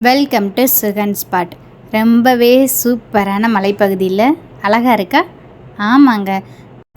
Welcome to Sugan spot ரொம்பவே சூப்பரான மலைப்பகுதியில் அழகா இருக்கா? ஆமாங்க.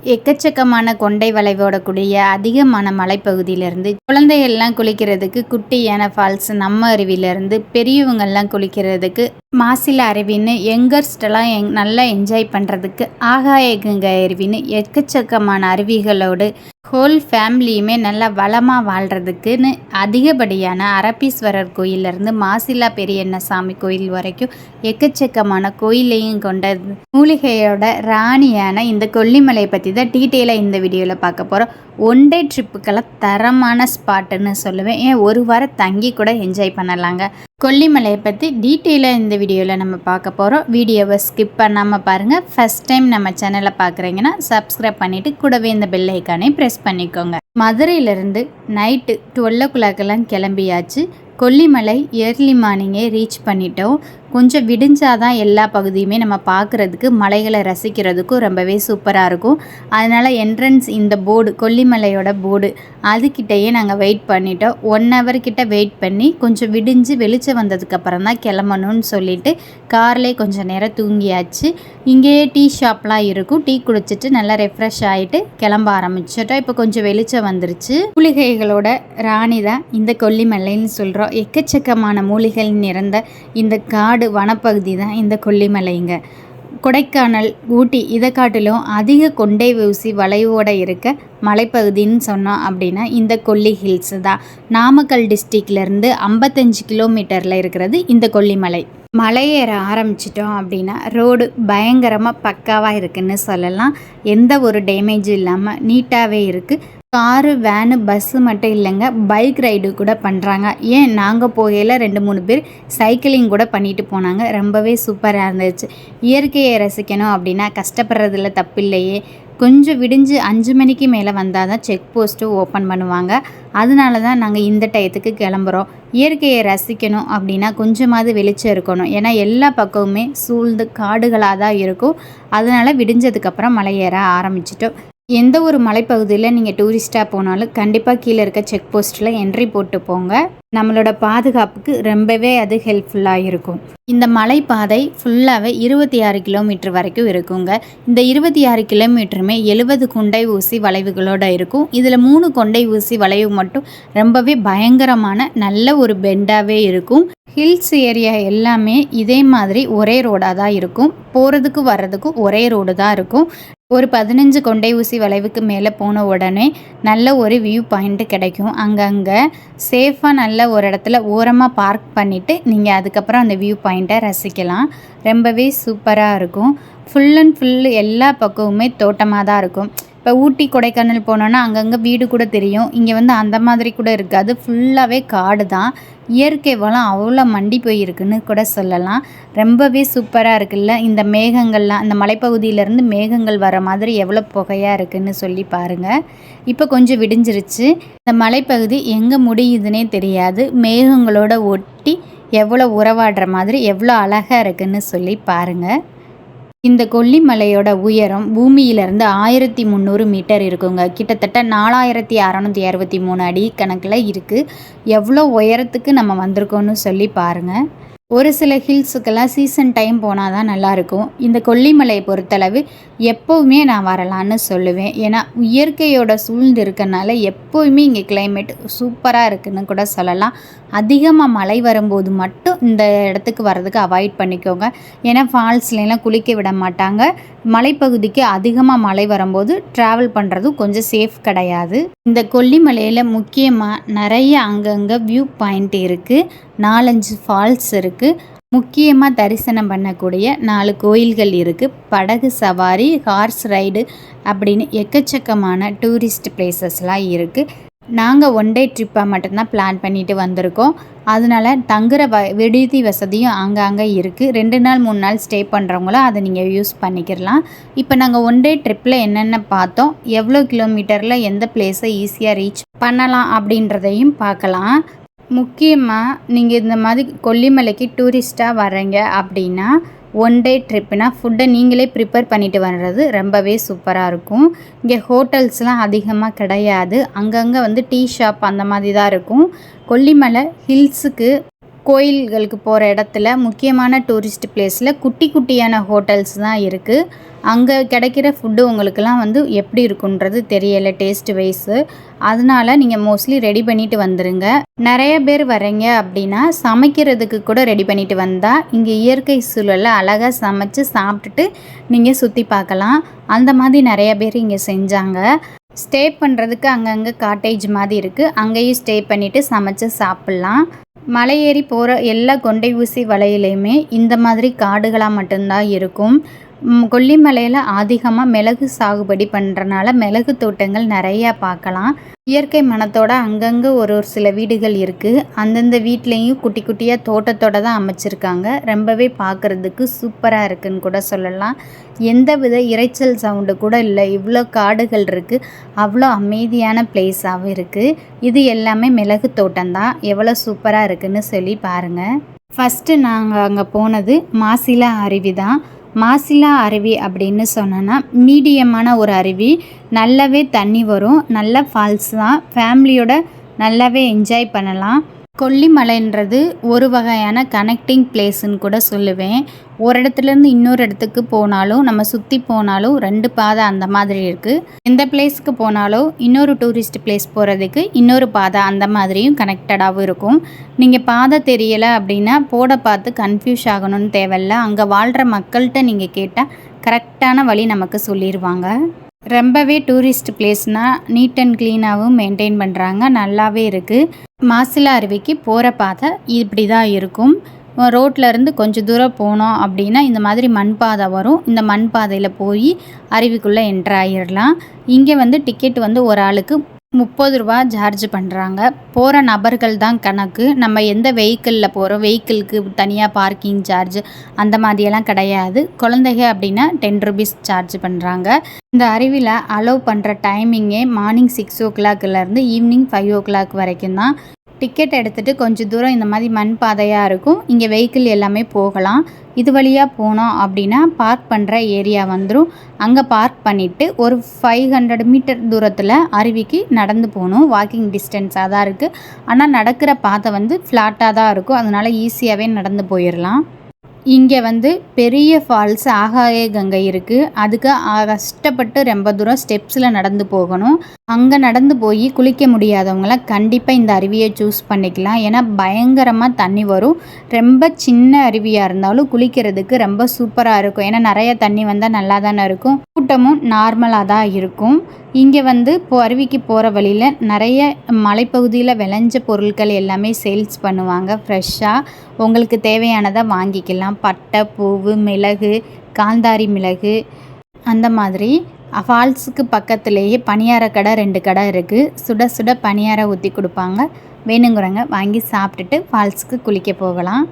எக்கச்சக்கமான கொண்டை வளைவோட கூடிய அதிகமான மலைப்பகுதியிலேருந்து குழந்தைகள்லாம் குளிக்கிறதுக்கு குட்டியான ஃபால்ஸ் நம்ம அருவியிலேருந்து பெரியவங்கள்லாம் குளிக்கிறதுக்கு மாசில அருவின்னு யங்கர்ஸ்டெல்லாம் எங் நல்லா என்ஜாய் பண்ணுறதுக்கு ஆகாய கங்கை அருவின்னு எக்கச்சக்கமான அருவிகளோடு ஹோல் ஃபேமிலியுமே நல்லா வளமாக வாழ்கிறதுக்குன்னு அதிகப்படியான அரப்பீஸ்வரர் கோயிலிருந்து மாசிலா பெரியண்ண சாமி கோயில் வரைக்கும் எக்கச்சக்கமான கோயிலையும் கொண்ட மூலிகையோட ராணியான இந்த கொல்லிமலை பற்றி தான் டீட்டெயிலாக இந்த வீடியோவில் பார்க்க போகிறோம் ஒன் டே ட்ரிப்புக்கெல்லாம் தரமான ஸ்பாட்டுன்னு சொல்லுவேன். ஏன் ஒரு வாரம் தங்கி கூட என்ஜாய் பண்ணலாங்க. கொல்லிமலையை பற்றி டீட்டெயிலாக இந்த வீடியோவில் நம்ம பார்க்க போகிறோம் வீடியோவை ஸ்கிப் பண்ணாமல் பாருங்கள் ஃபஸ்ட் டைம் நம்ம சேனலை பார்க்குறீங்கன்னா சப்ஸ்கிரைப் பண்ணிவிட்டு கூடவே இந்த பெல் ஐக்கானே ப்ரெஸ் பண்ணிக்கோங்க. மதுரையிலேருந்து நைட்டு டுவெல் ஓ கிளாக்கெல்லாம் கிளம்பியாச்சு. கொல்லிமலை ஏர்லி மார்னிங்கே ரீச் பண்ணிட்டோம். கொஞ்சம் விடிஞ்சாதான் எல்லா பகுதியுமே நம்ம பார்க்குறதுக்கு மலைகளை ரசிக்கிறதுக்கும் ரொம்பவே சூப்பராக இருக்கும். அதனால் என்ட்ரன்ஸ் இந்த போர்டு கொல்லிமலையோட போர்டு அதுக்கிட்டேயே நாங்கள் வெயிட் பண்ணிட்டோம். ஒன் ஹவர் கிட்ட வெயிட் பண்ணி கொஞ்சம் விடிஞ்சு வெளிச்சம் வந்ததுக்கப்புறம் தான் கிளம்பணும்னு சொல்லிட்டு கார்லேயே கொஞ்சம் நேரம் தூங்கியாச்சு. இங்கேயே டீ ஷாப்லாம் இருக்கும். டீ குடிச்சிட்டு நல்லா ரெஃப்ரெஷ் ஆகிட்டு கிளம்ப ஆரம்பிச்சிட்டோம். இப்போ கொஞ்சம் வெளிச்சம் வந்துருச்சு. மூலிகைகளோட ராணி தான் இந்த கொல்லிமலைன்னு சொல்கிறோம் எக்கச்சக்கமான மூலிகள் நிறைந்த இந்த காடு வனப்பகுதி தான் இந்த கொல்லிமலைங்க. கொடைக்கானல் ஊட்டி இதை காட்டிலும் அதிக கொண்டை ஊசி வளைவோட இருக்க மலைப்பகுதின்னு சொன்னோம் அப்படின்னா இந்த கொல்லி ஹில்ஸ் தான். நாமக்கல் டிஸ்ட்ரிக்ட்லேருந்து ஐம்பத்தஞ்சு கிலோமீட்டரில் இருக்கிறது இந்த கொல்லிமலை. மலையேற ஆரம்பிச்சிட்டோம் அப்படின்னா ரோடு பயங்கரமாக பக்காவாக இருக்குன்னு சொல்லலாம். எந்த ஒரு டேமேஜும் இல்லாமல் நீட்டாகவே இருக்குது காரு வேனு பஸ்ஸு மட்டும் இல்லைங்க. பைக் ரைடு கூட பண்ணுறாங்க ஏன்? நாங்கள் போகையில் ரெண்டு மூணு பேர் சைக்கிளிங் கூட பண்ணிட்டு போனாங்க. ரொம்பவே சூப்பராக இருந்துச்சு. இயற்கையை ரசிக்கணும் அப்படின்னா கஷ்டப்படுறதுல தப்பில்லையே. கொஞ்சம் விடிஞ்சு அஞ்சு மணிக்கு மேலே வந்தால் தான் செக் போஸ்ட்டு ஓப்பன் பண்ணுவாங்க. அதனால தான் நாங்கள் இந்த டயத்துக்கு கிளம்புறோம். இயற்கையை ரசிக்கணும் அப்படின்னா கொஞ்சமாவது வெளிச்சம் இருக்கணும். ஏன்னா எல்லா பக்கமுமே சூழ்ந்து காடுகளாக தான் இருக்கும். அதனால் விடிஞ்சதுக்கப்புறம் மலை ஏற ஆரம்பிச்சிட்டோம். எந்த ஒரு மலைப்பகுதியில் நீங்கள் டூரிஸ்ட்டாக போனாலும் கண்டிப்பாக கீழே இருக்க செக் போஸ்ட்டில் என்ட்ரி போட்டு போங்க. நம்மளோட பாதுகாப்புக்கு ரொம்பவே அது ஹெல்ப்ஃபுல்லாக இருக்கும். இந்த மலைப்பாதை ஃபுல்லாகவே இருபத்தி ஆறு கிலோமீட்டர் வரைக்கும் இருக்குங்க. இந்த இருபத்தி ஆறு கிலோமீட்டருமே எழுபது கொண்டை ஊசி வளைவுகளோடு இருக்கும். இதில் மூணு கொண்டை ஊசி வளைவு மட்டும் ரொம்பவே பயங்கரமான நல்ல ஒரு பெண்டாகவே இருக்கும். ஹில்ஸ் ஏரியா எல்லாமே இதே மாதிரி ஒரே ரோடாக தான் இருக்கும். போகிறதுக்கு வர்றதுக்கும் ஒரே ரோடு தான் இருக்கும். ஒரு பதினஞ்சு கொண்டை ஊசி வளைவுக்கு மேலே போன உடனே நல்ல ஒரு வியூ பாயிண்ட்டு கிடைக்கும். அங்கங்கே சேஃபாக நல்ல ஒரு இடத்துல ஓரமாக பார்க் பண்ணிவிட்டு நீங்கள் அதுக்கப்புறம் அந்த வியூ பாயிண்ட்டை ரசிக்கலாம். ரொம்பவே சூப்பராக இருக்கும். ஃபுல் அண்ட் ஃபுல் எல்லா பக்கமுமே தோட்டமாக தான் இருக்கும். இப்போ ஊட்டி கொடைக்கானல் போனோன்னா அங்கங்கே வீடு கூட தெரியும். இங்கே வந்து அந்த மாதிரி கூட இருக்காது. ஃபுல்லாகவே காடு தான். இயற்கை வளம் அவ்வளோ மண்டி போயிருக்குன்னு கூட சொல்லலாம். ரொம்பவே சூப்பராக இருக்குல்ல? இந்த மேகங்கள்லாம் இந்த மலைப்பகுதியிலேருந்து மேகங்கள் வர மாதிரி எவ்வளோ புகையாக இருக்குன்னு சொல்லி பாருங்கள் இப்போ கொஞ்சம் விடிஞ்சிருச்சு. இந்த மலைப்பகுதி எங்கே முடியுதுன்னே தெரியாது. மேகங்களோட ஒட்டி எவ்வளோ உறவாடுற மாதிரி எவ்வளோ அழகாக இருக்குன்னு சொல்லி பாருங்கள் இந்த கொல்லிமலையோட உயரம் பூமியிலிருந்து ஆயிரத்தி முந்நூறு மீட்டர் இருக்குங்க. கிட்டத்தட்ட நாலாயிரத்தி அறநூற்றி அறுபத்தி மூணு அடி கணக்கில் இருக்குது எவ்வளோ உயரத்துக்கு நம்ம வந்திருக்கோன்னு சொல்லி பாருங்கள் ஒரு சில ஹில்ஸுக்கெல்லாம் சீசன் டைம் போனால் தான் நல்லாயிருக்கும். இந்த கொல்லிமலையை பொறுத்தளவு எப்போவுமே நான் வரலான்னு சொல்லுவேன். ஏன்னா இயற்கையோட சூழ்ந்து இருக்கனால எப்போவுமே இங்கே கிளைமேட் சூப்பராக இருக்குன்னு கூட சொல்லலாம். அதிகமாக மழை வரும்போது மட்டும் இந்த இடத்துக்கு வர்றதுக்கு அவாய்ட் பண்ணிக்கோங்க. ஏன்னா ஃபால்ஸ்லாம் குளிக்க விட மாட்டாங்க. மலைப்பகுதிக்கு அதிகமாக மழை வரும்போது ட்ராவல் பண்ணுறதும் கொஞ்சம் சேஃப் கிடையாது. இந்த கொல்லிமலையில் முக்கியமாக நிறைய அங்கங்கே வியூ பாயிண்ட் இருக்குது நாலஞ்சு ஃபால்ஸ் இருக்குது முக்கியமாக தரிசனம் பண்ணக்கூடிய நாலு கோயில்கள் இருக்குது படகு சவாரி ஹார்ஸ் ரைடு அப்படின்னு எக்கச்சக்கமான டூரிஸ்ட் பிளேசஸ்லாம் இருக்குது நாங்கள் ஒன் டே ட்ரிப்பாக மட்டும்தான் பிளான் பண்ணிட்டு வந்திருக்கோம். அதனால தங்குற வ விடுதி வசதியும் அங்கங்கே இருக்குது ரெண்டு நாள் மூணு நாள் ஸ்டே பண்ணுறவங்களும் அதை நீங்கள் யூஸ் பண்ணிக்கிறலாம் இப்போ நாங்கள் ஒன் டே ட்ரிப்பில் என்னென்ன பார்த்தோம்? எவ்வளோ கிலோமீட்டரில் எந்த பிளேஸை ஈஸியாக ரீச் பண்ணலாம் அப்படின்றதையும் பார்க்கலாம். முக்கியமாக நீங்கள் இந்த மாதிரி கொல்லிமலைக்கு டூரிஸ்ட்டாக வர்றீங்க அப்படின்னா ஒன் டே ட்ரிப்புனா ஃபுட்டை நீங்களே ப்ரிப்பேர் பண்ணிட்டு வர்றது ரொம்பவே சூப்பராக இருக்கும். இங்கே ஹோட்டல்ஸ்லாம் அதிகமாக கிடையாது. அங்கங்கே வந்து டீ ஷாப் அந்த மாதிரி தான் இருக்கும். கொல்லிமலை ஹில்ஸுக்கு கோயில்களுக்கு போகிற இடத்துல முக்கியமான டூரிஸ்ட் பிளேஸில் குட்டி குட்டியான ஹோட்டல்ஸ் தான் இருக்குது அங்கே கிடைக்கிற ஃபுட்டு உங்களுக்கெல்லாம் வந்து எப்படி இருக்குன்றது தெரியலை டேஸ்ட் வைஸு அதனால நீங்கள் மோஸ்ட்லி ரெடி பண்ணிட்டு வந்துடுங்க நிறைய பேர் வரீங்க அப்படின்னா சமைக்கிறதுக்கு கூட ரெடி பண்ணிட்டு வந்தால் இங்கே இயற்கை சூழலில் அழகாக சமைச்சு சாப்பிட்டுட்டு நீங்கள் சுற்றி பார்க்கலாம். அந்த மாதிரி நிறைய பேர் இங்கே செஞ்சாங்க. ஸ்டே பண்ணுறதுக்கு அங்கங்கே காட்டேஜ் மாதிரி இருக்குது அங்கேயும் ஸ்டே பண்ணிவிட்டு சமைச்சு சாப்பிட்லாம். மலை ஏறி போகிற எல்லா கொண்டை ஊசி வலையிலையுமே இந்த மாதிரி காடுகளாக மட்டும்தான் இருக்கும். கொல்லிமலையில் அதிகமாக மிளகு சாகுபடி பண்ணுறனால மிளகு தோட்டங்கள் நிறையா பார்க்கலாம். இயற்கை மனத்தோட அங்கங்கே ஒரு ஒரு சில வீடுகள் இருக்குது அந்தந்த வீட்லேயும் குட்டி குட்டியாக தோட்டத்தோட தான் அமைச்சிருக்காங்க. ரொம்பவே பார்க்குறதுக்கு சூப்பராக இருக்குன்னு கூட சொல்லலாம். எந்த வித இரைச்சல் சவுண்டு கூட இல்லை. இவ்வளோ காடுகள் இருக்குது அவ்வளோ அமைதியான பிளேஸாகவும் இருக்குது இது எல்லாமே மிளகு தோட்டம் தான். எவ்வளோ சூப்பராக இருக்குன்னு சொல்லி பாருங்கள் ஃபஸ்ட்டு நாங்கள் அங்கே போனது மாசிலா அருவி தான். மாசிலா அருவி அப்படின்னு சொன்னோன்னா மீடியமான ஒரு அருவி. நல்லாவே தண்ணி வரும் நல்ல ஃபால்ஸ் தான். ஃபேமிலியோட நல்லாவே என்ஜாய் பண்ணலாம். கொல்லிமலைன்றது ஒரு வகையான கனெக்டிங் பிளேஸ்ன்னு கூட சொல்லுவேன். ஒரு இடத்துலேருந்து இன்னொரு இடத்துக்கு போனாலும் நம்ம சுற்றி போனாலும் ரெண்டு பாதை அந்த மாதிரி இருக்குது எந்த பிளேஸ்க்கு போனாலும் இன்னொரு டூரிஸ்ட் பிளேஸ் போகிறதுக்கு இன்னொரு பாதை அந்த மாதிரியும் கனெக்டடாகவும் இருக்கும். நீங்கள் பாதை தெரியலை அப்படின்னா போட பார்த்து கன்ஃபியூஸ் ஆகணும்னு தேவையில்ல. அங்கே வாழ்கிற மக்கள்கிட்ட நீங்கள் கேட்டால் கரெக்டான வழி நமக்கு சொல்லிடுவாங்க ரொம்பவே டூரிஸ்ட் பிளேஸ்னால் நீட் அண்ட் க்ளீனாகவும் மெயின்டைன் பண்ணுறாங்க நல்லாவே இருக்குது மாசிலா அருவிக்கு போகிற பாதை இப்படி தான் இருக்கும் ரோட்லேருந்து கொஞ்சம் தூரம் போனோம் அப்படின்னா இந்த மாதிரி மண் பாதை வரும். இந்த மண் பாதையில் போய் அருவிக்குள்ளே என்ட்ராயிடலாம் இங்கே வந்து டிக்கெட் வந்து ஒரு ஆளுக்கு முப்பது ரூபா சார்ஜ் பண்ணுறாங்க போகிற நபர்கள் தான் கணக்கு. நம்ம எந்த வெஹிக்கிளில் போகிறோம் வெஹிக்கிளுக்கு தனியாக பார்க்கிங் சார்ஜ் அந்த மாதிரியெல்லாம் கிடையாது. குழந்தைங்க அப்படின்னா டென் ருபீஸ் சார்ஜ் பண்ணுறாங்க இந்த அருவியில் அலோவ் பண்ணுற டைமிங்கே மார்னிங் சிக்ஸ் ஓ கிளாக்லேருந்து ஈவினிங் ஃபைவ் ஓ கிளாக் வரைக்கும் தான் டிக்கெட் எடுத்துகிட்டு கொஞ்சம் தூரம் இந்த மாதிரி மண் பாதையாக இருக்கும். இங்கே வெஹிக்கிள் எல்லாமே போகலாம். இது வழியாக போனோம் அப்படின்னா பார்க் பண்ணுற ஏரியா வந்துடும் அங்கே பார்க் பண்ணிவிட்டு ஒரு ஃபைவ் ஹண்ட்ரட் மீட்டர் தூரத்தில் அருவிக்கு நடந்து போகணும். வாக்கிங் டிஸ்டன்ஸாக தான் இருக்குது ஆனால் நடக்கிற பாதை வந்து ஃப்ளாட்டாக தான் இருக்கும். அதனால் ஈஸியாகவே நடந்து போயிடலாம் இங்கே வந்து பெரிய ஃபால்ஸ் ஆகாய கங்கை இருக்குது அதுக்கு கஷ்டப்பட்டு ரொம்ப தூரம் ஸ்டெப்ஸில் நடந்து போகணும். அங்கே நடந்து போய் குளிக்க முடியாதவங்களாம் கண்டிப்பாக இந்த அருவியை சூஸ் பண்ணிக்கலாம். ஏன்னா பயங்கரமாக தண்ணி வரும். ரொம்ப சின்ன அருவியாக இருந்தாலும் குளிக்கிறதுக்கு ரொம்ப சூப்பராக இருக்கும். ஏன்னா நிறைய தண்ணி வந்தால் நல்லா தானே இருக்கும். கூட்டமும் நார்மலாக தான் இருக்கும். இங்கே வந்து இப்போ அருவிக்கு போகிற வழியில் நிறைய மலைப்பகுதியில் விளைஞ்ச பொருட்கள் எல்லாமே சேல்ஸ் பண்ணுவாங்க ஃப்ரெஷ்ஷாக உங்களுக்கு தேவையானதை வாங்கிக்கலாம். பட்டை பூவு மிளகு காந்தாரி மிளகு அந்த மாதிரி. ஃபால்ஸுக்கு பக்கத்துலேயே பணியார கடை ரெண்டு கடை இருக்குது சுட சுட பணியாரம் ஊற்றி கொடுப்பாங்க. வேணுங்கிறவங்க வாங்கி சாப்பிட்டுட்டு ஃபால்ஸுக்கு குளிக்க போகலாம்.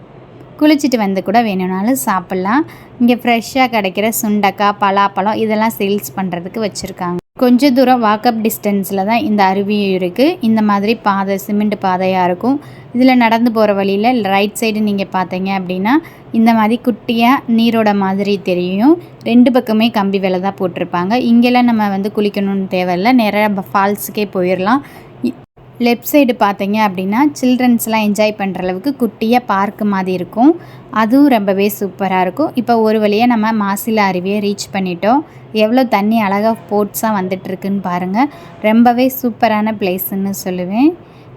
குளிச்சுட்டு வந்து கூட வேணும்னாலும் சாப்பிட்லாம். இங்கே ஃப்ரெஷ்ஷாக கிடைக்கிற சுண்டக்காய் பலாப்பழம் இதெல்லாம் சேல்ஸ் பண்ணுறதுக்கு வச்சுருக்காங்க. கொஞ்ச தூரம் வாக்கப் டிஸ்டன்ஸில் தான் இந்த அருவியும் இருக்குது இந்த மாதிரி பாதை சிமெண்ட் பாதையாக இருக்கும். இதில் நடந்து போகிற வழியில் ரைட் சைடு நீங்கள் பார்த்தீங்க அப்படின்னா இந்த மாதிரி குட்டியாக நீரோட மாதிரி தெரியும். ரெண்டு பக்கமே கம்பி வேலை தான் போட்டிருப்பாங்க. இங்கெல்லாம் நம்ம வந்து குளிக்கணும்னு தேவையில்லை. நேராக ஃபால்ஸுக்கே போயிடலாம் லெஃப்ட் சைடு பார்த்தீங்க அப்படின்னா சில்ட்ரன்ஸ்லாம் என்ஜாய் பண்ணுற அளவுக்கு குட்டியாக பார்க்கு மாதிரி இருக்கும். அதுவும் ரொம்பவே சூப்பராக இருக்கும். இப்போ ஒரு வழியாக நம்ம மாசிலா அருவியை ரீச் பண்ணிட்டோம். எவ்வளோ தண்ணி அழகாக போட்ஸாக வந்துட்டுருக்குன்னு பாருங்கள் ரொம்பவே சூப்பரான பிளேஸ்ன்னு சொல்லுவேன்.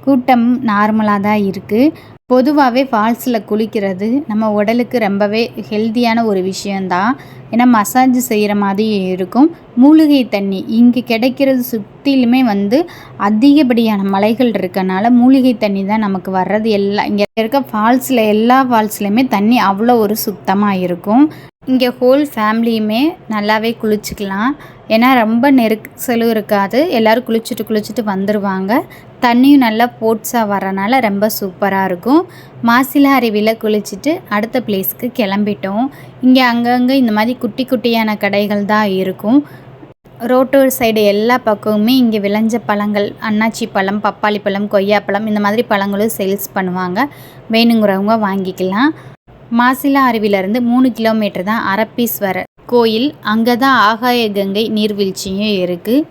கூட்டம் நார்மலாக தான் இருக்குது பொதுவாகவே ஃபால்ஸில் குளிக்கிறது நம்ம உடலுக்கு ரொம்பவே ஹெல்த்தியான ஒரு விஷயந்தான் ஏன்னா மசாஜ் செய்கிற மாதிரி இருக்கும். மூலிகை தண்ணி இங்கே கிடைக்கிறது சுற்றிலுமே வந்து அதிகப்படியான மலைகள் இருக்கனால மூலிகை தண்ணி தான் நமக்கு வர்றது எல்லாம் இங்கே இருக்க ஃபால்ஸில் எல்லா ஃபால்ஸ்லையுமே தண்ணி அவ்வளோ ஒரு சுத்தமாக இருக்கும். இங்கே ஹோல் ஃபேமிலியுமே நல்லாவே குளிச்சுக்கலாம். ஏன்னா ரொம்ப நெருக்கலும் இருக்காது. எல்லோரும் குளிச்சுட்டு குளிச்சுட்டு வந்துடுவாங்க தண்ணியும் நல்லா போட்ஸாக வரனால ரொம்ப சூப்பராக இருக்கும். மாசிலா அருவியில் குளிச்சுட்டு அடுத்த பிளேஸ்க்கு கிளம்பிட்டோம். இங்கே அங்கங்கே இந்த மாதிரி குட்டி குட்டியான கடைகள் தான் இருக்கும். ரோட்டோர் சைடு எல்லா பக்கமுமே இங்கே விளைஞ்ச பழங்கள் அன்னாச்சி பழம் பப்பாளி பழம் கொய்யாப்பழம் இந்த மாதிரி பழங்களும் சேல்ஸ் பண்ணுவாங்க. வேணுங்கிறவங்க வாங்கிக்கலாம். மாசிலா அருவியிலேருந்து மூணு கிலோமீட்டர் தான் அரப்பீஸ்வரர் கோயில். அங்கே தான் ஆகாய கங்கை நீர்வீழ்ச்சியும் இருக்குது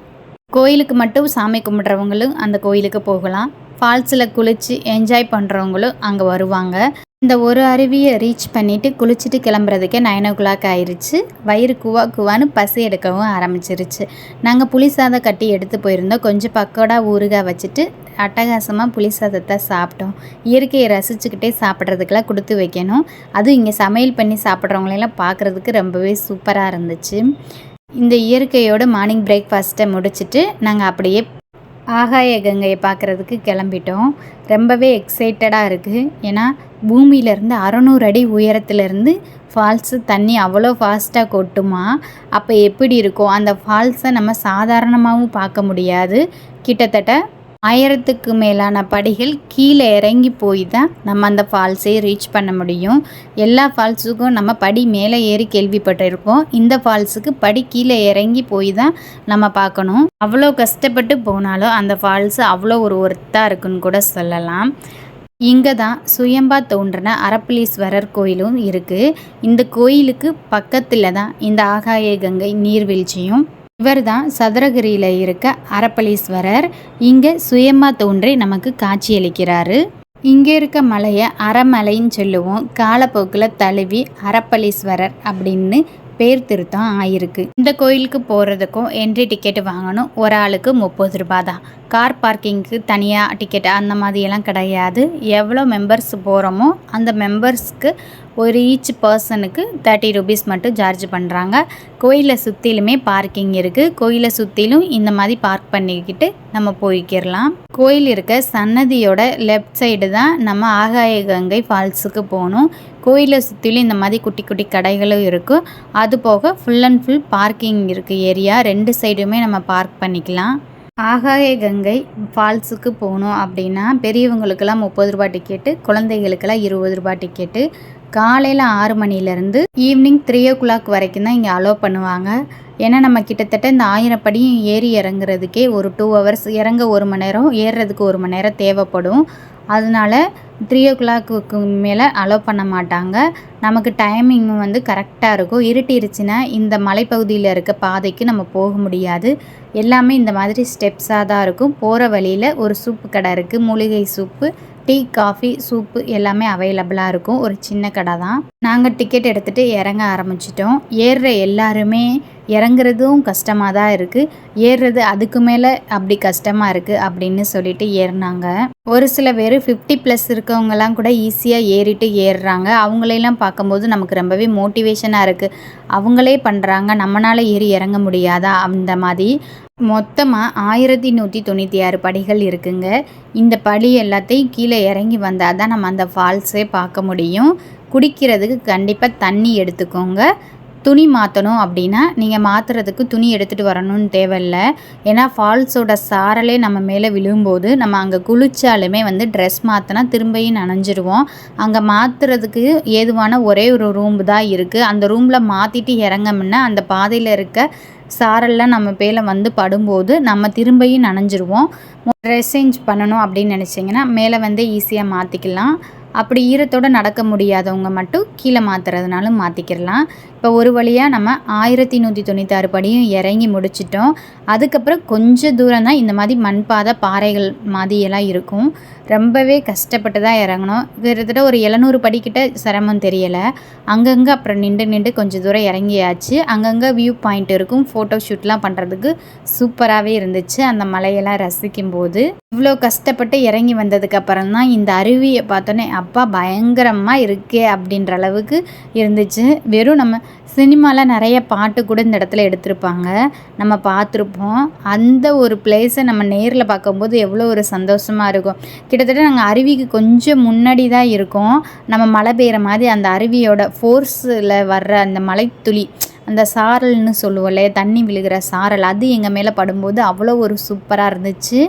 கோயிலுக்கு மட்டும் சாமி கும்பிட்றவங்களும் அந்த கோயிலுக்கு போகலாம். ஃபால்ஸில் குளித்து என்ஜாய் பண்ணுறவங்களும் அங்கே வருவாங்க. இந்த ஒரு அருவியை ரீச் பண்ணிவிட்டு குளிச்சுட்டு கிளம்புறதுக்கே நைன் ஓ கிளாக் ஆயிடுச்சு வயிறு குவா குவான்னு பசி எடுக்கவும் ஆரம்பிச்சிருச்சு. நாங்கள் புளி சாதம் கட்டி எடுத்து போயிருந்தோம். கொஞ்சம் பக்கோடா ஊறுகாய் வச்சுட்டு அட்டகாசமாக புளி சாதத்தை சாப்பிட்டோம். இயற்கையை ரசிச்சுக்கிட்டே சாப்பிட்றதுக்கெல்லாம் கொடுத்து வைக்கணும். அதுவும் இங்கே சமையல் பண்ணி சாப்பிட்றவங்களெல்லாம் பார்க்குறதுக்கு ரொம்பவே சூப்பராக இருந்துச்சு. இந்த இயற்கையோட மார்னிங் பிரேக்ஃபாஸ்ட்டை முடிச்சுட்டு நாங்கள் அப்படியே ஆகாய கங்கையை பார்க்குறதுக்கு கிளம்பிட்டோம். ரொம்பவே எக்ஸைட்டடாக இருக்குது ஏன்னா பூமியிலேருந்து அறநூறு அடி உயரத்துலேருந்து ஃபால்ஸு தண்ணி அவ்வளோ ஃபாஸ்ட்டாக கொட்டுமா? அப்போ எப்படி இருக்கும்? அந்த ஃபால்ஸை நம்ம சாதாரணமாகவும் பார்க்க முடியாது. கிட்டத்தட்ட ஆயிரத்துக்கு மேலான படிகள் கீழே இறங்கி போய் தான் நம்ம அந்த ஃபால்ஸை ரீச் பண்ண முடியும். எல்லா ஃபால்ஸுக்கும் நம்ம படி மேலே ஏறி கேள்விப்பட்டிருப்போம். இந்த ஃபால்ஸுக்கு படி கீழே இறங்கி போய் தான் நம்ம பார்க்கணும். அவ்வளோ கஷ்டப்பட்டு போனாலும் அந்த ஃபால்ஸு அவ்வளோ ஒரு ஒர்த்தாக இருக்குன்னு கூட சொல்லலாம். இங்கே தான் சுயம்பா தோன்றின அரப்பளீஸ்வரர் கோயிலும் இருக்குது இந்த கோயிலுக்கு பக்கத்தில் தான் இந்த ஆகாய கங்கை நீர்வீழ்ச்சியும். இவர் தான் சதுரகிரியில் இருக்க அரப்பளீஸ்வரர். இங்கே சுயம்பா தோன்றி நமக்கு காட்சியளிக்கிறாரு இங்கே இருக்க மலையை அறமலைன்னு சொல்லுவோம். காலப்போக்கில் தழுவி அரப்பளீஸ்வரர் அப்படின்னு பேர் திருத்தம் ஆயிருக்கு. இந்த கோயிலுக்கு போகிறதுக்கும் என்ட்ரி டிக்கெட் வாங்கணும். ஒரு ஆளுக்கு முப்பது ரூபா தான் கார் பார்க்கிங்க்கு தனியாக டிக்கெட் அந்த மாதிரியெல்லாம் கிடையாது. எவ்வளோ மெம்பர்ஸ் போகிறோமோ அந்த மெம்பர்ஸ்க்கு ஒரு ஈச் பர்சனுக்கு தேர்ட்டி ருபீஸ் மட்டும் சார்ஜ் பண்ணுறாங்க கோயிலை சுற்றிலுமே பார்க்கிங் இருக்குது கோயிலை சுற்றிலும் இந்த மாதிரி பார்க் பண்ணிக்கிட்டு நம்ம போய்க்கிடலாம் கோயில் இருக்க சன்னதியோட லெஃப்ட் சைடு தான் நம்ம ஆகாய கங்கை ஃபால்ஸுக்கு போகணும். கோயிலை சுற்றிலும் இந்த மாதிரி குட்டி குட்டி கடைகளும் இருக்கும் அது போக ஃபுல் அண்ட் ஃபுல் பார்க்கிங் இருக்குது ஏரியா ரெண்டு சைடுமே நம்ம பார்க் பண்ணிக்கலாம். ஆகாய கங்கை ஃபால்ஸுக்கு போகணும் அப்படின்னா பெரியவங்களுக்கெல்லாம் முப்பது ரூபா டிக்கெட்டு குழந்தைகளுக்கெல்லாம் இருபது ரூபா டிக்கெட்டு காலையில் ஆறு மணிலேருந்து ஈவினிங் த்ரீ ஓ கிளாக் வரைக்கும் தான் இங்கே அலோவ் பண்ணுவாங்க. ஏன்னா நம்ம கிட்டத்தட்ட இந்த ஆயிரம் படியும் ஏறி இறங்குறதுக்கே ஒரு டூ ஹவர்ஸ் இறங்க ஒரு மணி நேரம் ஏறுறதுக்கு ஒரு மணி நேரம் தேவைப்படும். அதனால த்ரீ ஓ கிளாக்கு மேலே அலோவ் பண்ண மாட்டாங்க. நமக்கு டைமிங் வந்து கரெக்டாக இருக்கும். இருட்டிருச்சுன்னா இந்த மலைப்பகுதியில் இருக்க பாதைக்கு நம்ம போக முடியாது. எல்லாமே இந்த மாதிரி ஸ்டெப்ஸாக தான் இருக்கும். போகிற வழியில் ஒரு சூப்பு கடை இருக்குது மூலிகை சூப்பு டீ காஃபி சூப்பு எல்லாமே அவைலபிளாக இருக்கும். ஒரு சின்ன கடை தான். நாங்கள் டிக்கெட் எடுத்துகிட்டு இறங்க ஆரம்பிச்சிட்டோம். ஏறுற எல்லாருமே இறங்குறதும் கஷ்டமாக தான் இருக்குது ஏறுறது அதுக்கு மேலே அப்படி கஷ்டமாக இருக்குது அப்படின்னு சொல்லிட்டு ஏறினாங்க. ஒரு சில பேர் ஃபிஃப்டி ப்ளஸ் இருக்கவங்கலாம் கூட ஈஸியாக ஏறிட்டு ஏறுறாங்க. அவங்களையெல்லாம் பார்க்கும்போது நமக்கு ரொம்பவே மோட்டிவேஷனாக இருக்குது அவங்களே பண்ணுறாங்க நம்மளால் ஏறி இறங்க முடியாதா? அந்த மாதிரி. மொத்தமாக ஆயிரத்தி நூற்றி தொண்ணூற்றி ஆறு படிகள் இருக்குங்க. இந்த படி எல்லாத்தையும் கீழே இறங்கி வந்தால் தான் நம்ம அந்த ஃபால்ஸே பார்க்க முடியும். குடிக்கிறதுக்கு கண்டிப்பாக தண்ணி எடுத்துக்கோங்க. துணி மாற்றணும் அப்படின்னா நீங்கள் மாற்றுறதுக்கு துணி எடுத்துகிட்டு வரணும்னு தேவையில்ல. ஏன்னா ஃபால்ஸோட சாரலே நம்ம மேலே விழும்போது நம்ம அங்கே குளிச்சாலுமே வந்து ட்ரெஸ் மாற்றினா திரும்பியும் நனைஞ்சிருவோம். அங்கே மாற்றுறதுக்கு ஏதுவான ஒரே ஒரு ரூம் தான் இருக்குது அந்த ரூமில் மாற்றிட்டு இறங்கமுன்னா அந்த பாதையில் இருக்க சாரெல்லாம் நம்ம பேல வந்து படும்போது நம்ம திரும்பியும் நனைஞ்சிருவோம். ட்ரெஸ் சேஞ்ச் பண்ணணும் அப்படின்னு நினச்சிங்கன்னா மேலே வந்து ஈஸியாக மாற்றிக்கலாம் அப்படி ஈரத்தோடு நடக்க முடியாதவங்க மட்டும் கீழே மாற்றுறதுனாலும் மாற்றிக்கிடலாம் இப்போ ஒரு வழியாக நம்ம ஆயிரத்தி நூற்றி தொண்ணூத்தாறு படியும் இறங்கி முடிச்சிட்டோம். அதுக்கப்புறம் கொஞ்சம் தூரம் தான் இந்த மாதிரி மண்பாதை பாறைகள் மாதிரியெல்லாம் இருக்கும். ரொம்பவே கஷ்டப்பட்டு தான் இறங்கணும் கிட்டத்தட்ட ஒரு எழுநூறு படிக்கிட்ட சிரமம் தெரியலை. அங்கங்கே அப்புறம் நின்று நின்று கொஞ்சம் தூரம் இறங்கியாச்சு. அங்கங்கே வியூ பாயிண்ட் இருக்கும். ஃபோட்டோ ஷூட்லாம் பண்ணுறதுக்கு சூப்பராகவே இருந்துச்சு. அந்த மலையெல்லாம் ரசிக்கும் போது இவ்வளோ கஷ்டப்பட்டு இறங்கி வந்ததுக்கப்புறம் தான் இந்த அருவியை பார்த்தோன்னே அப்பா பயங்கரமாக இருக்கே அப்படின்ற அளவுக்கு இருந்துச்சு. வெறும் நம்ம சினிமாவில் நிறைய பாட்டு கூட இந்த இடத்துல எடுத்திருப்பாங்க. நம்ம பார்த்துருப்போம். அந்த ஒரு பிளேஸை நம்ம நேரில் பார்க்கும்போது எவ்வளோ ஒரு சந்தோஷமாக இருக்கும். கிட்டத்தட்ட நாங்கள் அருவிக்கு கொஞ்சம் முன்னாடி தான் இருக்கோம். நம்ம மழை பெய்கிற மாதிரி அந்த அருவியோட ஃபோர்ஸில் வர்ற அந்த மலைத்துளி அந்த சாரல்னு சொல்லுவோம்ல தண்ணி விழுகிற சாரல் அது எங்கள் மேலே படும்போது அவ்வளோ ஒரு சூப்பராக இருந்துச்சு.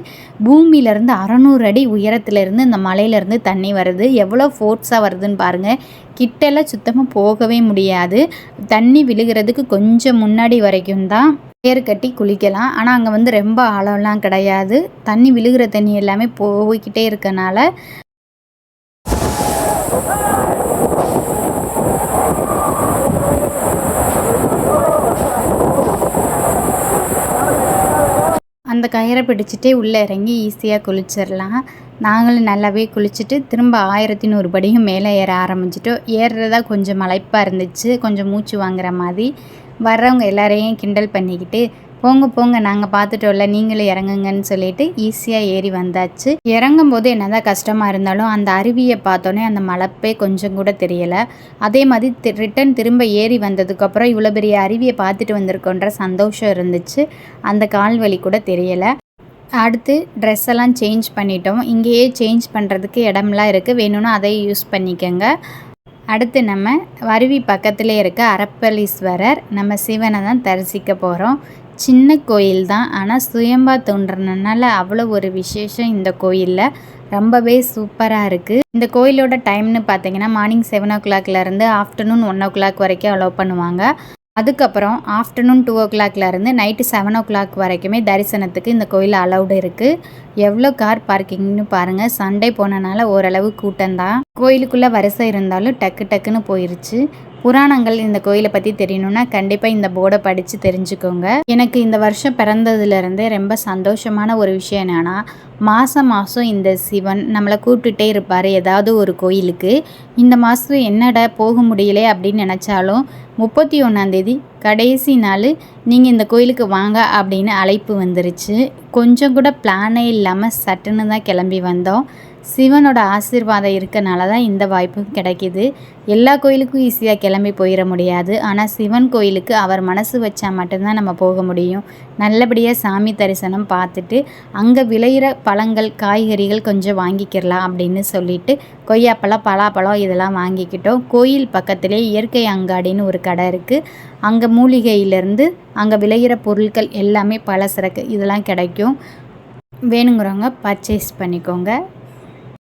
பூமியிலேருந்து அறநூறு அடி உயரத்துலேருந்து இந்த மலையிலேருந்து தண்ணி வருது. எவ்வளோ ஃபோர்ஸாக வருதுன்னு பாருங்கள் கிட்டெல்லாம் சுத்தமாக போகவே முடியாது. தண்ணி விழுகிறதுக்கு கொஞ்சம் முன்னாடி வரைக்கும் தான் ஏர் கட்டி குளிக்கலாம். ஆனால் அங்கே வந்து ரொம்ப ஆழம்லாம் கிடையாது. தண்ணி விழுகிற தண்ணி எல்லாமே போய்கிட்டே இருக்கனால அந்த கயிறை பிடிச்சிட்டே உள்ளே இறங்கி ஈஸியாக குளிச்சிடலாம். நாங்களும் நல்லாவே குளிச்சுட்டு திரும்ப ஆயிரத்தி நூறு படியும் மேலே ஏற ஆரம்பிச்சிட்டோம். ஏறுறதா கொஞ்சம் மலைப்பாக இருந்துச்சு. கொஞ்சம் மூச்சு வாங்குற மாதிரி. வர்றவங்க எல்லாரையும் கிண்டல் பண்ணிக்கிட்டு போங்க போங்க நாங்கள் பார்த்துட்டோம்ல நீங்களும் இறங்குங்கன்னு சொல்லிட்டு ஈஸியாக ஏறி வந்தாச்சு. இறங்கும் போது என்னதான் கஷ்டமாக இருந்தாலும் அந்த அருவியை பார்த்தோன்னே அந்த மலைப்பே கொஞ்சம் கூட தெரியலை. அதே மாதிரி ரிட்டன் திரும்ப ஏறி வந்ததுக்கப்புறம் இவ்வளோ பெரிய அருவியை பார்த்துட்டு வந்திருக்கோன்ற சந்தோஷம் இருந்துச்சு. அந்த கால் வலி கூட தெரியலை. அடுத்து ட்ரெஸ் எல்லாம் சேஞ்ச் பண்ணிட்டோம். இங்கேயே சேஞ்ச் பண்ணுறதுக்கு இடம்லாம் இருக்குது வேணும்னா அதை யூஸ் பண்ணிக்கோங்க. அடுத்து நம்ம அருவி பக்கத்திலே இருக்க அரப்பலீஸ்வரர் நம்ம சிவனை தான் தரிசிக்க போகிறோம் சின்ன கோயில் தான் ஆனால் சுயம்பா தோன்றனால அவ்வளோ ஒரு விசேஷம் இந்த கோயிலில். ரொம்பவே சூப்பராக இருக்குது இந்த கோயிலோட டைம்னு பார்த்தீங்கன்னா மார்னிங் செவன் ஓ கிளாக்லேருந்து ஆஃப்டர்நூன் ஒன் ஓ கிளாக் வரைக்கும் அலோவ் பண்ணுவாங்க. அதுக்கப்புறம் ஆஃப்டர்நூன் டூ ஓ கிளாக்லேருந்து நைட்டு செவன் ஓ கிளாக் வரைக்குமே தரிசனத்துக்கு இந்த கோயில் அலௌடு இருக்குது எவ்வளோ கார் பார்க்கிங்னு பாருங்கள் சண்டே போனனால ஓரளவு கூட்டம்தான். கோயிலுக்குள்ளே வரிசை இருந்தாலும் டக்கு டக்குன்னு போயிருச்சு. புராணங்கள் இந்த கோயிலை பற்றி தெரியணும்னா கண்டிப்பாக இந்த போர்டை படித்து தெரிஞ்சுக்கோங்க. எனக்கு இந்த வருஷம் பிறந்ததுலேருந்தே ரொம்ப சந்தோஷமான ஒரு விஷயம் என்னென்னா மாதம் மாதம் இந்த சிவன் நம்மளை கூப்பிட்டுட்டே இருப்பார் ஏதாவது ஒரு கோயிலுக்கு. இந்த மாதம் என்னடா போக முடியல அப்படின்னு நினச்சாலும் முப்பத்தி ஒன்றாந்தேதி கடைசி நாள் நீங்கள் இந்த கோயிலுக்கு வாங்க அப்படின்னு அழைப்பு வந்துருச்சு. கொஞ்சம் கூட பிளானே இல்லாமல் சட்டுன்னு தான் கிளம்பி வந்தோம். சிவனோட ஆசீர்வாதம் இருக்கனால தான் இந்த வாய்ப்பும் கிடைக்கிது. எல்லா கோயிலுக்கும் ஈஸியாக கிளம்பி போயிட முடியாது. ஆனால் சிவன் கோயிலுக்கு அவர் மனசு வச்சா மட்டும்தான் நம்ம போக முடியும். நல்லபடியாக சாமி தரிசனம் பார்த்துட்டு அங்கே விளையிற பழங்கள் காய்கறிகள் கொஞ்சம் வாங்கிக்கிறலாம் அப்படின்னு சொல்லிட்டு கொய்யாப்பழம் பலாப்பழம் இதெல்லாம் வாங்கிக்கிட்டோம். கோயில் பக்கத்திலே இயற்கை அங்காடின்னு ஒரு கடை இருக்குது அங்கே மூலிகையிலேருந்து அங்கே விளையிற பொருட்கள் எல்லாமே பலசரக்கு இதெல்லாம் கிடைக்கும். வேணுங்கிறவங்க பர்ச்சேஸ் பண்ணிக்கோங்க.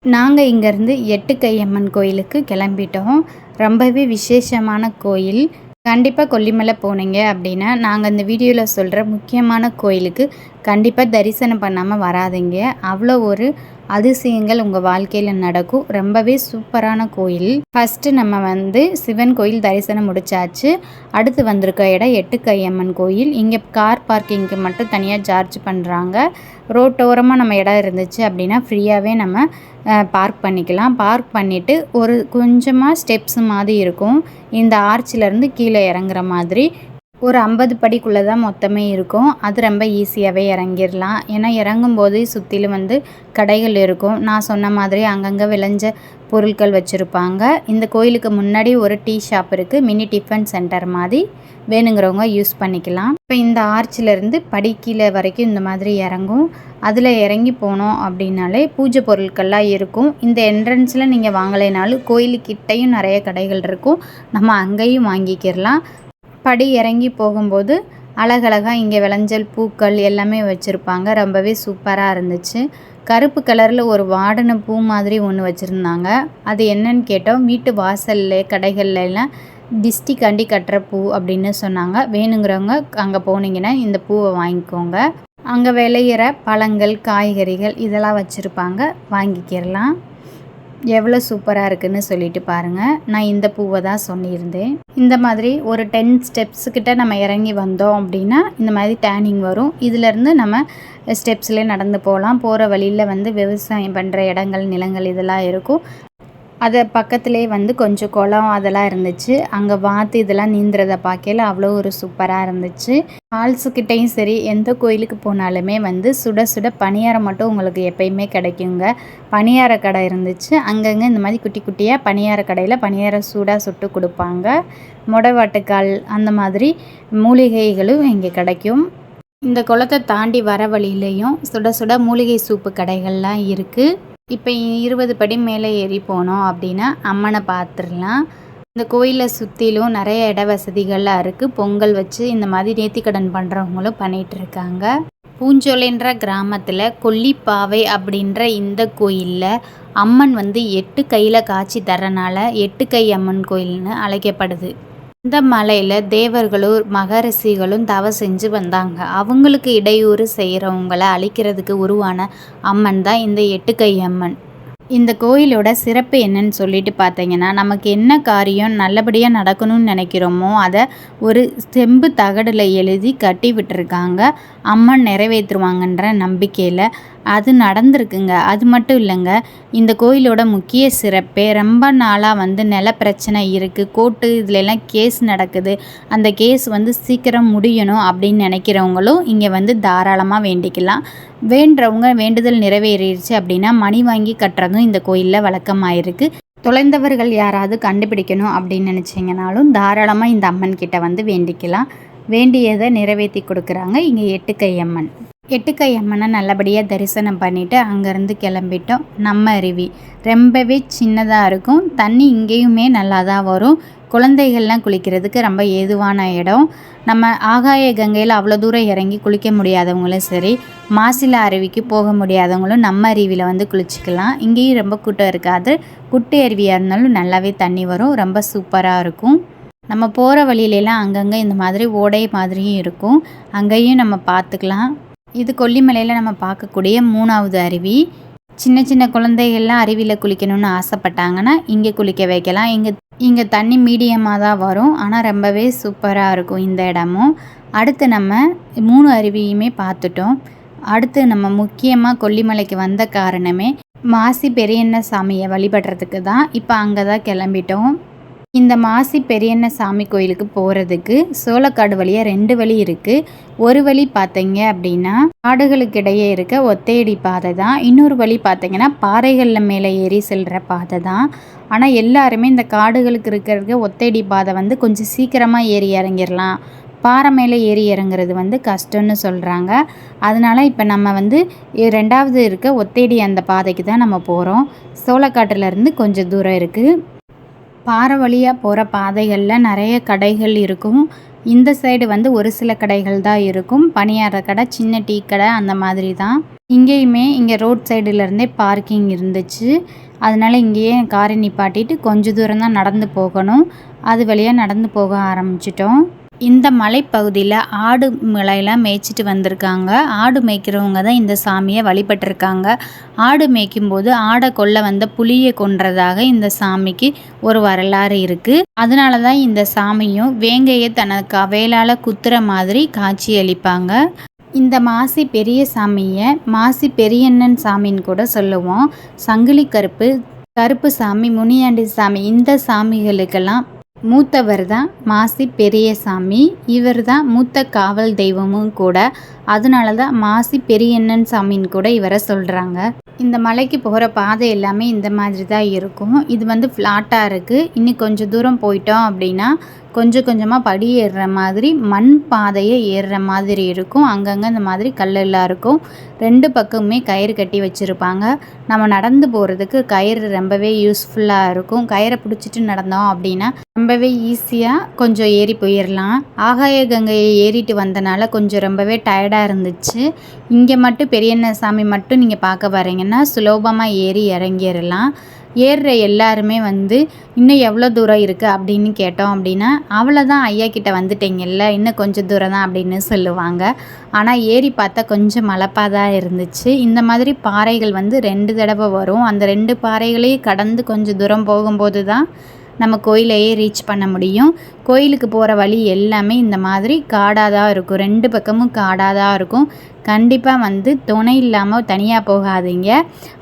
நாங்கள் இங்கேருந்து எட்டுக்கையம்மன் கோயிலுக்கு கிளம்பிட்டோம். ரொம்பவே விசேஷமான கோயில். கண்டிப்பாக கொல்லிமலை போனீங்க அப்படின்னா நாங்கள் இந்த வீடியோவில் சொல்கிற முக்கியமான கோயிலுக்கு கண்டிப்பாக தரிசனம் பண்ணாமல் வராதிங்க. அவ்வளோ ஒரு அதிசயங்கள் உங்கள் வாழ்க்கையில் நடக்கும். ரொம்பவே சூப்பரான கோயில். ஃபஸ்ட்டு நம்ம வந்து சிவன் கோயில் தரிசனம் முடிச்சாச்சு. அடுத்து வந்திருக்க இடம் எட்டுக்கையம்மன் கோயில். இங்கே கார் பார்க்கிங்க்கு மட்டும் தனியாக சார்ஜ் பண்ணுறாங்க ரோட்டோரமாக நம்ம இடம் இருந்துச்சு அப்படின்னா ஃப்ரீயாகவே நம்ம பார்க் பண்ணிக்கலாம். பார்க் பண்ணிவிட்டு ஒரு கொஞ்சமாக ஸ்டெப்ஸ் மாதிரி இருக்கும். இந்த ஆர்ச்சிலேருந்து கீழே இறங்குற மாதிரி ஒரு ஐம்பது படிக்குள்ளே தான் மொத்தமே இருக்கும். அது ரொம்ப ஈஸியாகவே இறங்கிடலாம். ஏன்னா இறங்கும்போது சுற்றிலும் வந்து கடைகள் இருக்கும். நான் சொன்ன மாதிரி அங்கங்கே விளைஞ்ச பொருட்கள் வச்சுருப்பாங்க. இந்த கோயிலுக்கு முன்னாடி ஒரு டீ ஷாப் இருக்குது மினி டிஃபன் சென்டர் மாதிரி. வேணுங்கிறவங்க யூஸ் பண்ணிக்கலாம். இப்போ இந்த ஆர்ச்சிலேருந்து படிக்கீழே வரைக்கும் இந்த மாதிரி இறங்கும். அதில் இறங்கி போனோம் அப்படின்னாலே பூஜை பொருட்கள்லாம் இருக்கும். இந்த என்ட்ரன்ஸில் நீங்கள் வாங்கலைனாலும் கோயிலுக்கிட்டையும் நிறைய கடைகள் இருக்கும். நம்ம அங்கேயும் வாங்கிக்கிடலாம். படி இறங்கி போகும்போது அழகழகாக இங்கே விளைஞ்சல் பூக்கள் எல்லாமே வச்சுருப்பாங்க. ரொம்பவே சூப்பராக இருந்துச்சு. கருப்பு கலரில் ஒரு வாடின பூ மாதிரி ஒன்று வச்சுருந்தாங்க. அது என்னன்னு கேட்டோம். வீட்டு வாசல்ல கடைகள்லாம் எல்லாம் டிஸ்டிக்காண்டி கட்டுற பூ அப்படின்னு சொன்னாங்க. வேணுங்கிறவங்க அங்கே போனீங்கன்னா இந்த பூவை வாங்கிக்கோங்க. அங்கே விளையிற பழங்கள் காய்கறிகள் இதெல்லாம் வச்சுருப்பாங்க. வாங்கிக்கிடலாம் எவ்வளோ சூப்பராக இருக்குதுன்னு சொல்லிட்டு பாருங்கள் நான் இந்த பூவை தான் சொல்லியிருந்தேன் இந்த மாதிரி ஒரு டென் ஸ்டெப்ஸுக்கிட்ட நம்ம இறங்கி வந்தோம் அப்படின்னா இந்த மாதிரி டேனிங் வரும். இதிலேருந்து நம்ம ஸ்டெப்ஸ்லேயே நடந்து போகலாம். போகிற வழியில் வந்து விவசாயம் பண்ணுற இடங்கள் நிலங்கள் இதெல்லாம் இருக்கும். அது பக்கத்துலேயே வந்து கொஞ்சம் குளம் அதெல்லாம் இருந்துச்சு. அங்கே வாத்து இதெல்லாம் நீந்துறதை பார்க்கல அவ்வளோ ஒரு சூப்பராக இருந்துச்சு. ஃபால்ஸுக்கிட்டேயும் சரி எந்த கோயிலுக்கு போனாலுமே வந்து சுட சுட பணியாரம் மட்டும் உங்களுக்கு எப்பயுமே கிடைக்குங்க. பணியார கடை இருந்துச்சு. அங்கங்கே இந்த மாதிரி குட்டி குட்டியாக பணியார கடையில் பணியாரம் சூடாக சுட்டு கொடுப்பாங்க. முடவாட்டுக்கால் அந்த மாதிரி மூலிகைகளும் இங்கே கிடைக்கும். இந்த குளத்தை தாண்டி வர வழியிலையும் சுட சுட மூலிகை சூப்பு கடைகள்லாம் இருக்குது இப்போ இருபது படி மேலே ஏறி போனோம் அப்படின்னா அம்மனை பார்த்துடலாம் இந்த கோயிலை சுற்றிலும் நிறைய இட வசதிகள்லாம் இருக்குது பொங்கல் வச்சு இந்த மாதிரி நேர்த்திக்கடன் பண்ணுறவங்களும் பண்ணிகிட்ருக்காங்க பூஞ்சோலைன்ற கிராமத்தில் கொல்லிப்பாவை அப்படின்ற இந்த கோயிலில் அம்மன் வந்து எட்டு கையில் காட்சி தரனால எட்டு கை அம்மன் கோயில்னு அழைக்கப்படுது. இந்த மலையில் தேவர்களும் மகரிஷிகளும் தவ செஞ்சு வந்தாங்க. அவங்களுக்கு இடையூறு செய்கிறவங்கள அழிக்கிறதுக்கு உருவான அம்மன் தான் இந்த எட்டுக்கை அம்மன் இந்த கோயிலோட சிறப்பு என்னன்னு சொல்லிட்டு பார்த்தீங்கன்னா நமக்கு என்ன காரியம் நல்லபடியாக நடக்கணும்னு நினைக்கிறோமோ அதை ஒரு செம்பு தகடில் எழுதி கட்டி விட்டுருக்காங்க. அம்மன் நிறைவேற்றுவாங்கன்ற நம்பிக்கையில் அது நடந்திருக்குங்க. அது மட்டும் இல்லைங்க. இந்த கோயிலோட முக்கிய சிறப்பே ரொம்ப நாளாக வந்து நில பிரச்சனை இருக்குது கோர்ட்டு இதுலெல்லாம் கேஸ் நடக்குது. அந்த கேஸ் வந்து சீக்கிரம் முடியணும் அப்படின்னு நினைக்கிறவங்களும் இங்கே வந்து தாராளமாக வேண்டிக்கலாம். வேண்டவங்க வேண்டுதல் நிறைவேறிடுச்சு அப்படின்னா மணி வாங்கி கட்டுறதும் இந்த கோயிலில் வழக்கமாயிருக்கு. தொலைந்தவர்கள் யாராவது கண்டுபிடிக்கணும் அப்படின்னு நினச்சிங்கனாலும் தாராளமாக இந்த அம்மன் கிட்ட வந்து வேண்டிக்கலாம். வேண்டியதை நிறைவேற்றி கொடுக்குறாங்க இங்கே எட்டுக்கை அம்மன். எட்டுக்கை அம்மனை நல்லபடியாக தரிசனம் பண்ணிவிட்டு அங்கேருந்து கிளம்பிட்டோம். நம்ம அருவி. ரொம்பவே சின்னதாக இருக்கும். தண்ணி இங்கேயுமே நல்லா தான் வரும். குழந்தைகள்லாம் குளிக்கிறதுக்கு ரொம்ப ஏதுவான இடம். நம்ம ஆகாய கங்கையில் அவ்வளோ தூரம் இறங்கி குளிக்க முடியாதவங்களும் சரி மாசில அருவிக்கு போக முடியாதவங்களும் நம்ம அருவியில் வந்து குளிச்சிக்கலாம். இங்கேயும் ரொம்ப கூட்டம் இருக்காது. குட்டி அருவியாக இருந்தாலும் நல்லாவே தண்ணி வரும். ரொம்ப சூப்பராக இருக்கும். நம்ம போகிற வழியிலலாம் அங்கங்கே இந்த மாதிரி ஓடை மாதிரியும் இருக்கும். அங்கேயும் நம்ம பார்த்துக்கலாம். இது கொல்லிமலையில் நம்ம பார்க்கக்கூடிய மூணாவது அருவி. சின்ன சின்ன குழந்தைகள்லாம் அருவியில் குளிக்கணும்னு ஆசைப்பட்டாங்கன்னா இங்கே குளிக்க வைக்கலாம். இங்கே இங்கே தண்ணி மீடியமாக தான் வரும். ஆனால் ரொம்பவே சூப்பராக இருக்கும் இந்த இடமும். அடுத்து நம்ம மூணு அருவியுமே பார்த்துட்டோம். அடுத்து நம்ம முக்கியமாக கொல்லிமலைக்கு வந்த காரணமே மாசி பெரியண்ண சாமியை வழிபடுறதுக்கு தான். இப்போ அங்கே தான் கிளம்பிட்டோம். இந்த மாசி பெரியண்ண சாமி கோயிலுக்கு போகிறதுக்கு சோளக்காடு வழியாக ரெண்டு வழி இருக்குது ஒரு வழி பார்த்தீங்க அப்படின்னா காடுகளுக்கு இடையே இருக்க ஒத்தையடி பாதை தான். இன்னொரு வழி பார்த்தீங்கன்னா பாறைகளில் மேலே ஏறி செல்கிற பாதை தான். ஆனால் எல்லாருமே இந்த காடுகளுக்கு இருக்கிற ஒத்தையடி பாதை வந்து கொஞ்சம் சீக்கிரமாக ஏறி இறங்கிடலாம் பாறை மேலே ஏறி இறங்குறது வந்து கஷ்டம்னு சொல்கிறாங்க அதனால் இப்போ நம்ம வந்து ரெண்டாவது இருக்க ஒத்தேடி அந்த பாதைக்கு தான் நம்ம போகிறோம் சோளக்காட்டிலேருந்து கொஞ்சம் தூரம் இருக்குது பாறை வழியாக போகிற பாதைகளில் நிறைய கடைகள் இருக்கும். இந்த சைடு வந்து ஒரு சில கடைகள் தான் இருக்கும். பணியார கடை சின்ன டீ கடை அந்த மாதிரி தான். இங்கேயுமே இங்கே ரோட் சைடுலேருந்தே பார்க்கிங் இருந்துச்சு. அதனால் இங்கேயே காரை நிப்பாட்டிட்டு கொஞ்சம் தூரம் தான் நடந்து போகணும். அது வழியாக நடந்து போக ஆரம்பிச்சிட்டோம். இந்த மலைப்பகுதியில் ஆடு மலையெல்லாம் மேய்ச்சிட்டு வந்திருக்காங்க. ஆடு மேய்க்கிறவங்க தான் இந்த சாமியை வழிபட்டிருக்காங்க. ஆடு மேய்க்கும்போது ஆடை கொல்ல வந்த புளியை கொன்றதாக இந்த சாமிக்கு ஒரு வரலாறு இருக்குது அதனால தான் இந்த சாமியும் வேங்கையை தனக்கு வேளால் குத்துற மாதிரி காட்சி அளிப்பாங்க இந்த மாசி பெரிய சாமியை மாசி பெரியண்ணன் சாமின்னு கூட சொல்லுவோம். சங்கிலி கருப்பு கருப்பு சாமி முனியாண்டி சாமி இந்த சாமிகளுக்கெல்லாம் மூத்தவர் தான் மாசி பெரியசாமி இவர் தான் மூத்த காவல் தெய்வமும் கூட. அதனால தான் மாசி பெரியண்ணன் சாமின்னு கூட இவரை சொல்கிறாங்க இந்த மலைக்கு போகிற பாதை எல்லாமே இந்த மாதிரி தான் இருக்கும். இது வந்து ஃப்ளாட்டாக இருக்குது இன்னும் கொஞ்சம் தூரம் போயிட்டோம் அப்படின்னா கொஞ்சம் கொஞ்சமாக படி ஏறுற மாதிரி மண் பாதையை ஏறுற மாதிரி இருக்கும். அங்கங்கே இந்த மாதிரி கல்லெல்லாம் இருக்கும். ரெண்டு பக்கமுமே கயிறு கட்டி வச்சுருப்பாங்க. நம்ம நடந்து போகிறதுக்கு கயிறு ரொம்பவே யூஸ்ஃபுல்லாக இருக்கும். கயிறை பிடிச்சிட்டு நடந்தோம் அப்படின்னா ரொம்பவே ஈஸியாக கொஞ்சம் ஏறி போயிடலாம் ஆகாய கங்கையை ஏறிட்டு வந்தனால கொஞ்சம் ரொம்பவே டயர்டாக இருந்துச்சு. இங்கே மட்டும் பெரியண்ண சாமி மட்டும் நீங்கள் பார்க்க வரீங்கன்னா சுலபமாக ஏறி இறங்கிடலாம் ஏறுற எல்லாருமே வந்து இன்னும் எவ்வளோ தூரம் இருக்குது அப்படின்னு கேட்டோம் அப்படின்னா அவ்வளோதான் ஐயா கிட்ட வந்துட்டீங்கல்ல இன்னும் கொஞ்சம் தூரம் தான் அப்படின்னு சொல்லுவாங்க. ஆனால் ஏறி பார்த்தா கொஞ்சம் மலப்பாக தான் இருந்துச்சு. இந்த மாதிரி பாறைகள் வந்து ரெண்டு தடவை வரும். அந்த ரெண்டு பாறைகளையும் கடந்து கொஞ்சம் தூரம் போகும்போது தான் நம்ம கோயிலையே ரீச் பண்ண முடியும். கோயிலுக்கு போகிற வழி எல்லாமே இந்த மாதிரி காடாக தான் இருக்கும். ரெண்டு பக்கமும் காடாக தான் இருக்கும். கண்டிப்பாக வந்து துணை இல்லாமல் தனியாக போகாதீங்க.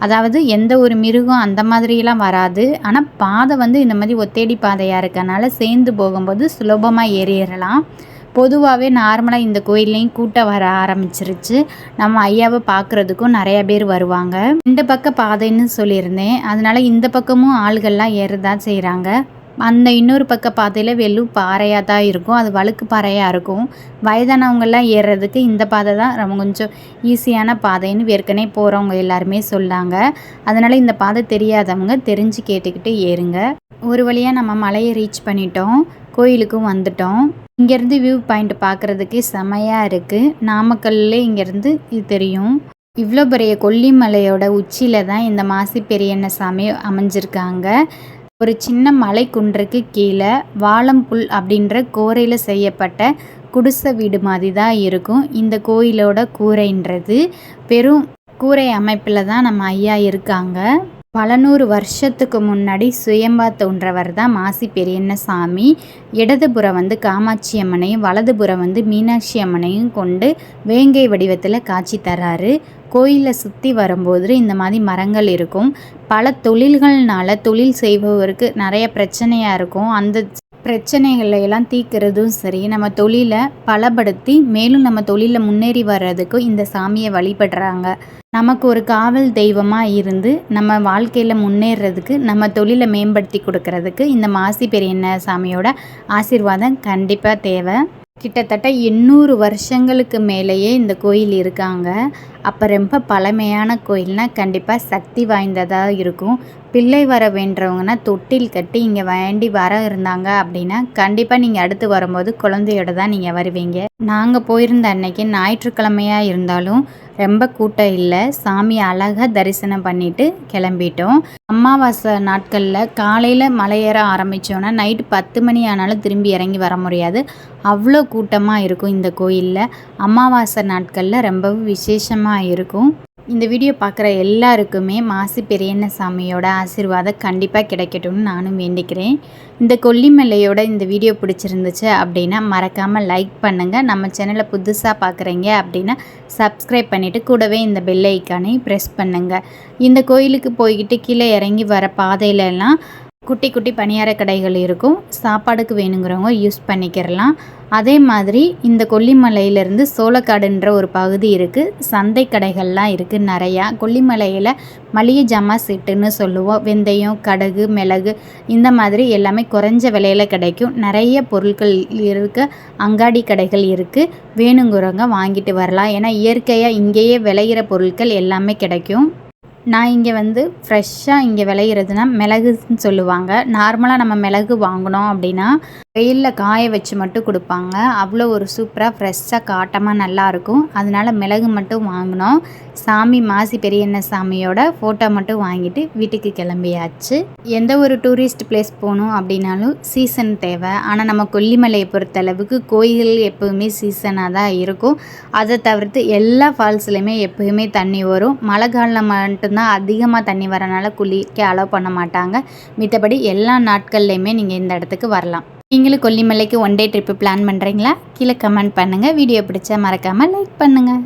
அதாவது எந்த ஒரு மிருகம் அந்த மாதிரியெல்லாம் வராது. ஆனால் பாதை வந்து இந்த மாதிரி ஒத்தேடி பாதையாக இருக்கனால சேர்ந்து போகும்போது சுலபமாக ஏறிடலாம். பொதுவாகவே நார்மலாக இந்த கோயில்லையும் கூட்டம் வர ஆரம்பிச்சிருச்சு. நம்ம ஐயாவை பார்க்குறதுக்கும் நிறையா பேர் வருவாங்க. ரெண்டு பக்க பாதைன்னு சொல்லியிருந்தேன். அதனால் இந்த பக்கமும் ஆள்கள்லாம் ஏறதான் செய்கிறாங்க அந்த இன்னொரு பக்க பாதையில் வெறும் பாறையாக தான் இருக்கும். அது வழுக்கு பாறையாக இருக்கும். வயதானவங்கெல்லாம் ஏறுறதுக்கு இந்த பாதை தான் ரொம்ப கொஞ்சம் ஈஸியான பாதைன்னு ஏற்கனவே போகிறவங்க எல்லாருமே சொல்லாங்க. அதனால் இந்த பாதை தெரியாதவங்க தெரிஞ்சு கேட்டுக்கிட்டு ஏறுங்க. ஒரு வழியாக நம்ம மலையை ரீச் பண்ணிட்டோம். கோயிலுக்கும் வந்துட்டோம். இங்கேருந்து வியூ பாயிண்ட் பார்க்குறதுக்கே செமையாக இருக்குது நாமக்கல்ல இங்கேருந்து இது தெரியும். இவ்வளோ பெரிய கொல்லிமலையோட உச்சியில் தான் இந்த மாசி பெரியண்ண சாமி அமைஞ்சிருக்காங்க. ஒரு சின்ன மலை குன்றுக்கு கீழே வாழம்புல் அப்படின்ற கோரையில் செய்யப்பட்ட குடிசை வீடு மாதிரி தான் இருக்கும். இந்த கோயிலோட கூரைன்றது பெரும் கூரை அமைப்பில் தான் நம்ம ஐயா இருக்காங்க. பல நூறு வருஷத்துக்கு முன்னாடி சுயம்பா தோன்றவர் தான் மாசி பெரியண்ண சாமி இடதுபுறம் வந்து காமாட்சி அம்மனையும் வலதுபுறம் வந்து மீனாட்சி அம்மனையும் கொண்டு வேங்கை வடிவத்தில் காட்சி தராரு. கோயிலை சுற்றி வரும்போது இந்த மாதிரி மரங்கள் இருக்கும். பல தொழில்கள்னால தொழில் செய்பவருக்கு நிறைய பிரச்சனையாக இருக்கும். அந்த பிரச்சனைகளை எல்லாம் தீர்க்கிறதும் சரி நம்ம தொழிலை பலப்படுத்தி மேலும் நம்ம தொழிலில் முன்னேறி வர்றதுக்கும் இந்த சாமியை வழிபடுறாங்க. நமக்கு ஒரு காவல் தெய்வமாக இருந்து நம்ம வாழ்க்கையில் முன்னேறதுக்கு நம்ம தொழிலை மேம்படுத்தி கொடுக்கறதுக்கு இந்த மாசி பெரியண்ண சாமியோட ஆசீர்வாதம் கண்டிப்பாக தேவை. கிட்டத்தட்ட எண்ணூறு வருஷங்களுக்கு மேலேயே இந்த கோயில் இருக்காங்க. அப்போ ரொம்ப பழமையான கோயில்னால் கண்டிப்பாக சக்தி வாய்ந்ததாக இருக்கும். பிள்ளை வர வேண்டவங்கன்னா தொட்டில் கட்டி இங்கே வேண்டி வர இருந்தாங்க அப்படின்னா கண்டிப்பாக நீங்கள் அடுத்து வரும்போது குழந்தையோட தான் நீங்கள் வருவீங்க. நாங்கள் போயிருந்த அன்னைக்கு ஞாயிற்றுக்கிழமையாக இருந்தாலும் ரொம்ப கூட்டம் இல்லை. சாமி அழகாக தரிசனம் பண்ணிட்டு கிளம்பிட்டோம். அமாவாசை நாட்களில் காலையில் மலையேற ஆரம்பித்தோன்னா நைட்டு பத்து மணி ஆனாலும் திரும்பி இறங்கி வர முடியாது. அவ்வளோ கூட்டமாக இருக்கும் இந்த கோயிலில். அமாவாசை நாட்களில் ரொம்பவும் விசேஷமாக இருக்கும் இந்த வீடியோ பார்க்குற எல்லாருக்குமே மாசி பெரியண்ண சாமியோட ஆசீர்வாதம் கண்டிப்பாக கிடைக்கட்டும்னு நானும் வேண்டிக்கிறேன். இந்த கொல்லிமலையோட இந்த வீடியோ பிடிச்சிருந்துச்சு அப்படின்னா மறக்காமல் லைக் பண்ணுங்கள் நம்ம சேனலை புதுசாக பார்க்குறீங்க அப்படின்னா சப்ஸ்கிரைப் பண்ணிவிட்டு கூடவே இந்த பெல் ஐக்கானை ப்ரெஸ் பண்ணுங்கள் இந்த கோயிலுக்கு போய்கிட்டு கீழே இறங்கி வர பாதையிலெல்லாம் குட்டி குட்டி பணியார கடைகள் இருக்கும். சாப்பாடுக்கு வேணுங்கிறவங்க யூஸ் பண்ணிக்கிறலாம் அதே மாதிரி இந்த கொல்லிமலையிலேருந்து சோளக்காடுன்ற ஒரு பகுதி இருக்குது சந்தை கடைகள்லாம் இருக்குது நிறையா. கொல்லிமலையில் மளிகை ஜாமா செட்டுன்னு சொல்லுவோம். வெந்தயம் கடுகு மிளகு இந்த மாதிரி எல்லாமே குறைஞ்ச விலையில் கிடைக்கும். நிறைய பொருட்கள் இருக்க அங்காடி கடைகள் இருக்குது வேணுங்கிறவங்க வாங்கிட்டு வரலாம். ஏன்னா இயற்கையாக இங்கேயே விளையிற பொருட்கள் எல்லாமே கிடைக்கும். நான் இங்கே வந்து ஃப்ரெஷ்ஷாக இங்கே விளையிறதுனா மிளகுன்னு சொல்லுவாங்க. நார்மலாக நம்ம மிளகு வாங்கினோம் அப்படின்னா வெயிலில் காய வச்சு மட்டும் கொடுப்பாங்க. அவ்வளோ ஒரு சூப்பராக ஃப்ரெஷ்ஷாக காட்டமாக நல்லாயிருக்கும் அதனால் மிளகு மட்டும் வாங்கினோம். சாமி மாசி பெரியண்ண சாமியோட ஃபோட்டோ மட்டும் வாங்கிட்டு வீட்டுக்கு கிளம்பியாச்சு. எந்த ஒரு டூரிஸ்ட் பிளேஸ் போகணும் அப்படின்னாலும் சீசன் தேவை. ஆனால் நம்ம கொல்லிமலையை பொறுத்தளவுக்கு கோயில் எப்போவுமே சீசனாக தான் இருக்கும். அதை தவிர்த்து எல்லா ஃபால்ஸ்லையுமே எப்போயுமே தண்ணி வரும். மழை காலம் மட்டும்தான் அதிகமாக தண்ணி வரனால குளிக்க அலோவ் பண்ண மாட்டாங்க. மித்தபடி எல்லா நாட்கள்லையுமே நீங்கள் இந்த இடத்துக்கு வரலாம். நீங்களும் கொல்லிமலைக்கு ஒன் டே ட்ரிப்பு பிளான் பண்ணுறீங்களா கீழே கமெண்ட் பண்ணுங்கள் வீடியோ பிடிச்சா மறக்காமல் லைக் பண்ணுங்கள்